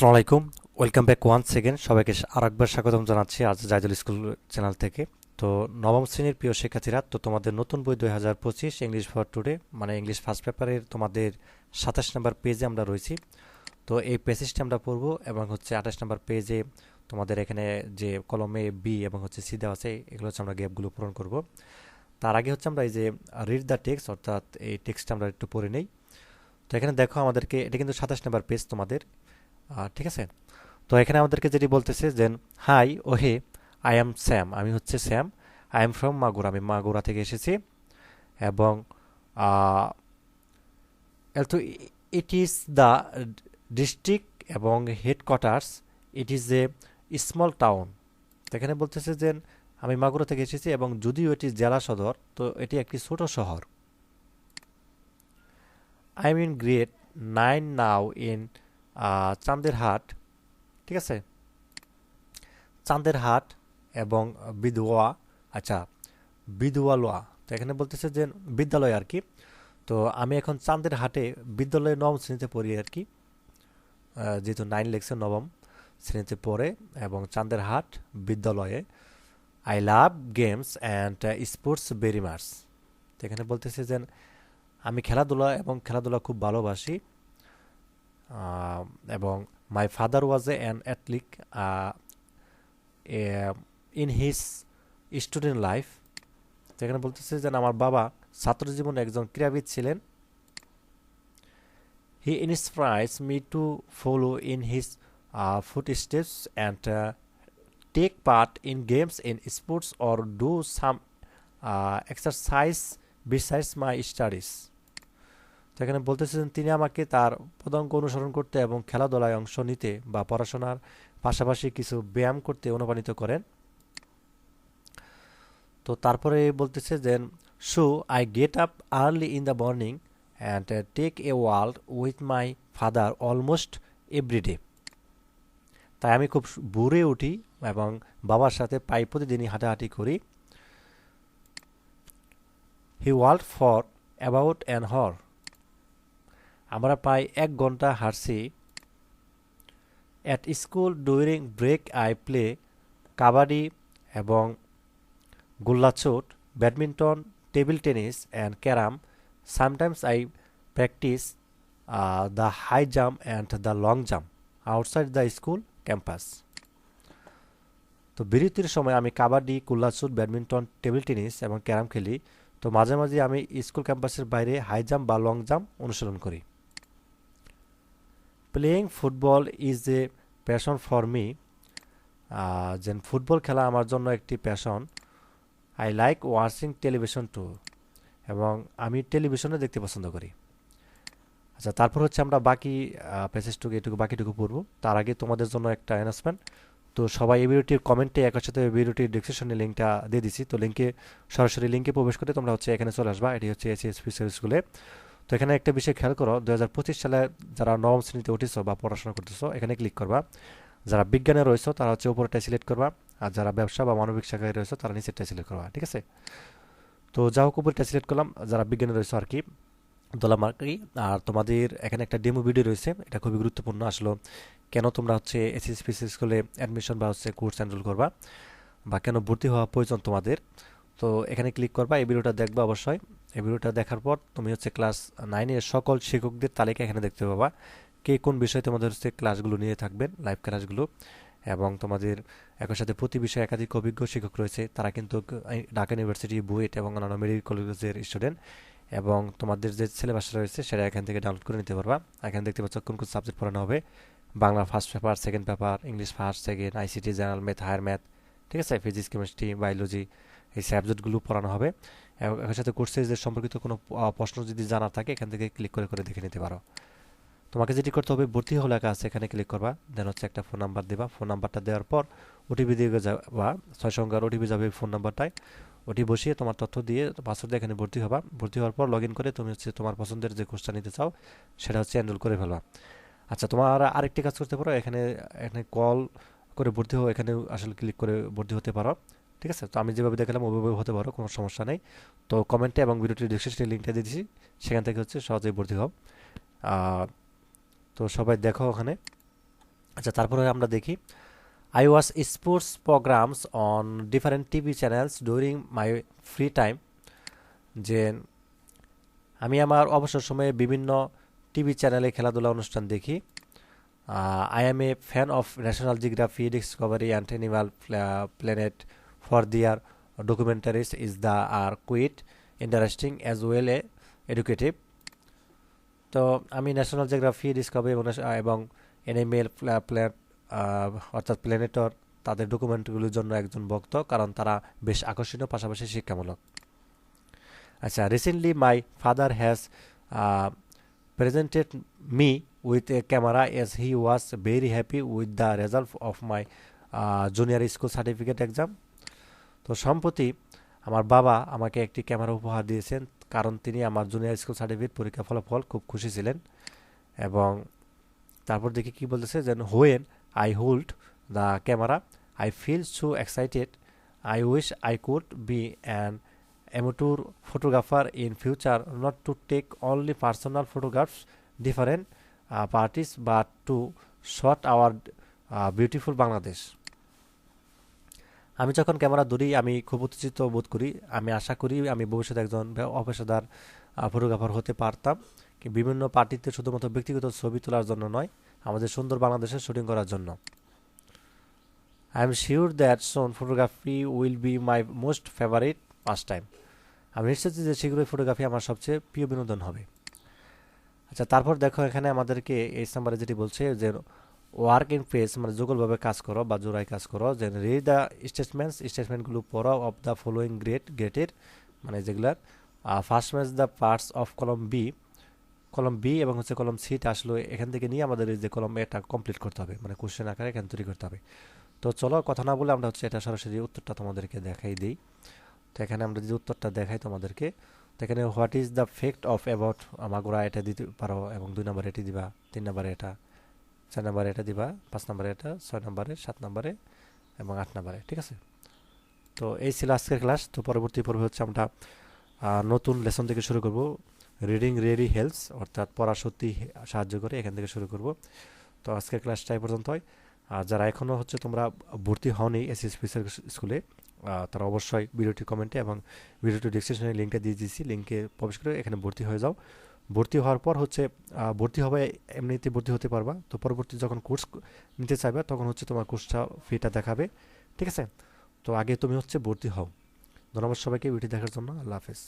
আসসালামু আলাইকুম। Welcome back one second সবাইকে আরেকবার স্বাগতম জানাচ্ছি আজ জাইদুল স্কুল চ্যানেল থেকে। তো নবম শ্রেণির প্রিয় শিক্ষার্থীরা, তো তোমাদের নতুন বই দুই হাজার পঁচিশ ইংলিশ ফর টুডে মানে ইংলিশ ফার্স্ট পেপারের তোমাদের সাতাশ নম্বর পেজে আমরা রয়েছি। তো এই প্যাসেজটি আমরা পড়ব এবং হচ্ছে আঠাশ নম্বর পেজে তোমাদের এখানে যে কলমে বি এবং হচ্ছে সি দেওয়া আছে, এগুলো হচ্ছে আমরা গ্যাপগুলো পূরণ করব। তার আগে হচ্ছে আমরা এই যে রিড দ্য টেক্সট অর্থাৎ এই টেক্সটটা আমরা একটু পড়ে নেই। তো এখানে দেখো আমাদেরকে, এটা কিন্তু সাতাশ নম্বর পেজ তোমাদের। ঠিক আছে? তো এখানে আমাদেরকে যেটি বলতেছে যে, hi oh hey I am Sam. আমি হচ্ছে Sam. I am from Magura. আমি মাগুরা থেকে এসেছি। এবং তো ইট ইজ দ্য ডিস্ট্রিক্ট এবং headquarters, it is a small town. এখানে বলতেছে যে, আমি মাগুরা থেকে এসেছি এবং যদিও এটি জেলা সদর, তো এটি একটি ছোট শহর। I am in grade nine now in Chander Hat, ঠিক আছে? চাঁদের হাট এবং বিধুয়া আচ্ছা বিধুয়ালোয়া তো এখানে বলতেছে যে বিদ্যালয় আর কি। তো আমি এখন চাঁদের হাটে বিদ্যালয়ে নবম শ্রেণীতে পড়ি আর কি। যেহেতু নাইন লেখছে নবম শ্রেণীতে পড়ে এবং চাঁদের হাট বিদ্যালয়ে। I love games and sports very much তো এখানে বলতেছে যে আমি খেলাধুলা এবং খেলাধুলা খুব ভালোবাসি। এবং my father was a an athletic in his student life যেখানে বলতেছে যে আমার বাবা ছাত্র জীবনে একজন ক্রীড়াবিদ ছিলেন। He inspires me to follow in his footsteps and take part in games in sports or do some exercise besides my studies সেখানে বলতেছেন তিনি আমাকে তার পদাঙ্ক অনুসরণ করতে এবং খেলাধুলায় অংশ নিতে বা পড়াশোনার পাশাপাশি কিছু ব্যায়াম করতে অনুপ্রাণিত করেন। তো তারপরে বলতেছে যে, so I get up early in the morning and take a world with my father almost everyday তাই আমি খুব ভোরে উঠি এবং বাবার সাথে প্রায় প্রতিদিনই হাঁটাহাঁটি করি। হি ওয়ার্ল্ড ফর অ্যাবাউট অ্যান হর আমরা প্রায় এক ঘণ্টা হারছি at school during break I play kabaddi এবং gollachut badminton table tennis and carrom. Sometimes I practise the high jump and the long jump outside the school campus তো বিরতির সময় আমি কাবাডি কুল্লাচুট ব্যাডমিন্টন টেবিল টেনিস এবং ক্যারাম খেলি। তো মাঝে মাঝে আমি স্কুল ক্যাম্পাসের বাইরে হাই জাম্প বা লং জাম্প অনুসরণ করি। Playing football is a passion for me যেন ফুটবল খেলা আমার জন্য একটি passion I like watching television too এবং আমি টেলিভিশনে দেখতে পছন্দ করি। আচ্ছা তারপর হচ্ছে আমরা বাকি প্যাসেজটুকু এটুকু, বাকিটুকু পড়ব। তার আগে তোমাদের জন্য একটা অ্যানাউন্সমেন্ট তো সবাই এই ভিডিওটির কমেন্টে একসাথে সাথে ভিডিওটির ডিসক্রিপশনে লিঙ্কটা দিয়ে দিছি। তো লিঙ্কে সরাসরি লিঙ্কে প্রবেশ করে তোমরা হচ্ছে এখানে চলে আসবা। এটি হচ্ছে এসএসপি স্কুলে তো এখানে একটা বিষয় খেয়াল করো দু হাজার পঁচিশ সালে যারা নবম শ্রেণীতে উঠেছ বা পড়াশোনা করতেছো, এখানে ক্লিক করবা। যারা বিজ্ঞানে রয়েছে, তারা হচ্ছে উপরেটাই সিলেক্ট করবা। আর যারা ব্যবসা বা মানবিক শাখায় রয়েছে, তারা নিচেরটাই সিলেক্ট করবা, ঠিক আছে? তো যা হোক উপরটা সিলেক্ট করলাম। যারা বিজ্ঞানে রয়েছে আর কি দোলাম আর কি আর তোমাদের এখানে একটা ডেমো ভিডিও রয়েছে, এটা খুবই গুরুত্বপূর্ণ। আসলো, কেন তোমরা হচ্ছে এসএসপি স্কুলে অ্যাডমিশন বা হচ্ছে কোর্স এনরোল করবা বা কেন ভর্তি হওয়া প্রয়োজন তোমাদের? তো এখানে ক্লিক করবা, এই ভিডিওটা দেখবা অবশ্যই। এই ভিডিওটা দেখার পর তুমি হচ্ছে ক্লাস নাইনের সকল শিক্ষকদের তালিকা এখানে দেখতে পাবা কে কোন বিষয়ে তোমাদের হচ্ছে ক্লাসগুলো নিয়ে থাকবেন লাইভ ক্লাসগুলো এবং তোমাদের একই সাথে প্রতি বিষয়ে একাধিক অভিজ্ঞ শিক্ষক রয়েছে। তারা কিন্তু ঢাকা ইউনিভার্সিটি বুয়েট এবং অন্যান্য মেডিকেল কলেজের স্টুডেন্ট এবং তোমাদের যে সিলেবাস রয়েছে সেটা এখান থেকে ডাউনলোড করে নিতে পারবা। এখানে দেখতে পাচ্ছ কোন কোন সাবজেক্ট পড়ানো হবে। Bangla first paper second paper English first second ICT general math higher math ঠিক আছে? ফিজিক্স কেমিস্ট্রি বায়োলজি এই সাবজেক্টগুলো পড়ানো হবে। এর সাথে কোর্সের যে সম্পর্কিত কোনো প্রশ্ন যদি জানার থাকে, এখান থেকে ক্লিক করে করে দেখে নিতে পারো। তোমাকে যেটি করতে হবে, ভর্তি হলে একা আছে, এখানে ক্লিক করবা। দেন হচ্ছে একটা ফোন নাম্বার দেবা। ফোন নাম্বারটা দেওয়ার পর ওটিপি দিয়ে যাবা। ছয় সংখ্যার ওটিপি যাবে ফোন নাম্বারটায় ওটি বসিয়ে তোমার তথ্য দিয়ে পাসওয়ার্ড এখানে ভর্তি হবা। ভর্তি হওয়ার পর লগ করে তুমি হচ্ছে তোমার পছন্দের যে কোর্সটা নিতে চাও, সেটা হচ্ছে এনরোল করে ফেলবা। আচ্ছা তোমার আরেকটি কাজ করতে পারো। এখানে এখানে কল করে ভর্তি হও এখানে আসলে ক্লিক করে ভর্তি হতে পারো। ঠিক আছে? তো আমি যেভাবে দেখালাম ওইভাবে হতে পারো, কোনো সমস্যা নেই। তো কমেন্টে এবং ভিডিওটির ডিসক্রিপশনে লিঙ্কটা দিয়ে দিচ্ছি সেখান থেকে হচ্ছে সহজেই ভর্তি হও। তো সবাই দেখো ওখানে। আচ্ছা তারপরে আমরা দেখি। I watch sports programmes on different TV channels during my free time যে আমি আমার অবসর সময়ে বিভিন্ন টিভি চ্যানেলে খেলাধুলা অনুষ্ঠান দেখি। I am a fan of National Geography Discovery and Animal Planet for their documentaries is the are quite interesting as well a educative তো আমি ন্যাশনাল জিওগ্রাফি ডিসকভারি এবং এনিমেল প্ল্যান অর্থাৎ প্ল্যানেটর তাদের ডকুমেন্টগুলির জন্য একজন ভক্ত, কারণ তারা বেশ আকর্ষণীয়, পাশাপাশি শিক্ষামূলক। আচ্ছা recently my father has presented me with a camera as he was very happy with the result of my junior school certificate exam তো সম্প্রতি আমার বাবা আমাকে একটি ক্যামেরা উপহার দিয়েছেন কারণ তিনি আমার জুনিয়র স্কুল সার্টিফিকেট পরীক্ষা ফলাফল খুব খুশি ছিলেন এবং তারপর দেখি কি বলতেছে যেন when I hold the camera I feel so excited I wish I could be an amateur photographer in future not to take only personal photographs different uh, parties but to shot our uh, beautiful Bangladesh. আমি যখন camera ধরি, আমি খুব উত্তেজিত বোধ করি। আমি আশা করি আমি ভবিষ্যতে একজন অপেশাদার ফটোগ্রাফার হতে পারতাম। বিভিন্ন পার্টিতে শুধুমাত্র ব্যক্তিগত ছবি তোলার জন্য নয়, আমাদের সুন্দর বাংলাদেশের শুটিং করার জন্য। I am sure that soon photography will be my most favourite first time আমি নিশ্চিত যে শীঘ্রই ফটোগ্রাফি আমার সবচেয়ে প্রিয় বিনোদন হবে। আচ্ছা তারপর দেখো এখানে আমাদেরকে এই নাম্বারে যেটি বলছে যে ওয়ার্ক ইন ফেস মানে যুগলভাবে কাজ করো বা জোড়ায় কাজ করো যে রিড দ্য স্টেটমেন্টস স্টেটমেন্টগুলো পড়ো অফ দ্য ফলোয়িং গ্রেট গ্রেটের মানে যেগুলার first match the parts of column B column B এবং হচ্ছে কলম সিটা আসলে এখান থেকে নিয়ে আমাদের যে কলম এটা কমপ্লিট করতে হবে মানে কোশ্চেন আকারে এখান তৈরি করতে হবে। তো চলো কথা না বলে আমরা হচ্ছে এটা সরাসরি উত্তরটা তোমাদেরকে দেখাই দিই। তো এখানে আমরা যদি উত্তরটা দেখাই তোমাদেরকে, তো এখানে what is the fact of about Magura এটা দিতে পারো এবং দুই নম্বরে এটি দিবা, তিন নম্বরে এটা। চার নম্বরে এটা দিবা, পাঁচ নম্বরে এটা, ছয় নম্বরে, সাত নম্বরে এবং আট নম্বরে, ঠিক আছে? তো এই ছিল আজকের ক্লাস। তো পরবর্তী পর্বে হচ্ছে আমরা নতুন লেসন থেকে শুরু করব। রিডিং রিয়েলি হেল্পস অর্থাৎ পড়া সত্যি সাহায্য করে, এখান থেকে শুরু করব। তো আজকের ক্লাসটা এই পর্যন্তই। আর যারা এখনও হচ্ছে তোমরা ভর্তি হওনি এসএসপি স্কুলে তারা অবশ্যই ভিডিওটি কমেন্টে এবং ভিডিওটি ডিসক্রিপশনে লিঙ্কটা দিয়ে দিয়েছি, লিঙ্কে প্রবেশ করে এখানে ভর্তি হয়ে যাও। ভর্তি হওয়ার পর হচ্ছে ভর্তি হবে, এমনিতে ভর্তি হতে পারবা। তো পরবর্তী যখন কোর্স নিতে চাইবে, তখন হচ্ছে তোমার কোর্সটা ফিটা দেখাবে। ঠিক আছে? তো আগে তুমি হচ্ছে ভর্তি হও। ধন্যবাদ সবাইকে, ভিডিও দেখার জন্য। আল্লাহ হাফেজ।